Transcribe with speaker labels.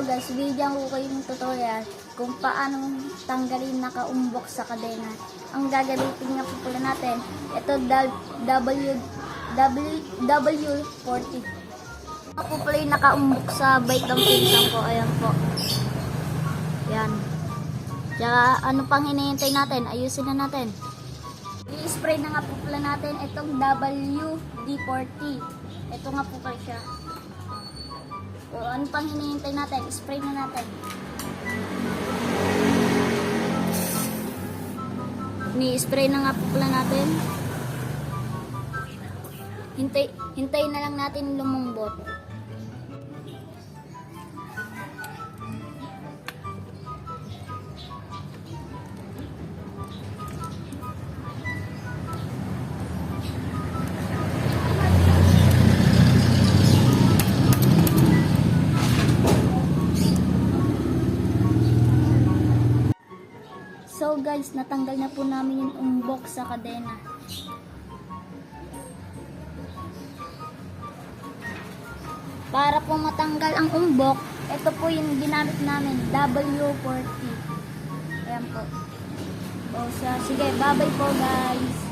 Speaker 1: guys, bigyan ko kayo ng tutorial kung paano tanggalin nakaumbok sa kadena. Ang gagamitin nga po pala natin, ito W, W, W40. Ako pala yung nakaumbok sa bait ng pinsan ko. Ayan po. Yan. Tsaka ano pang hinihintay natin? Ayusin na natin. I-spray na nga po pala natin itong WD-40. Ito nga po pala siya. O, ano pang hinihintay natin? Spray na natin. Ni-spray na nga po pala natin. Hintay, hintay na lang natin lumumbot. So guys, natanggal na po namin yung umbok sa kadena. Para po matanggal ang umbok, ito po yung ginamit namin, W40. Ayan po. O, so, sige, bye-bye po guys.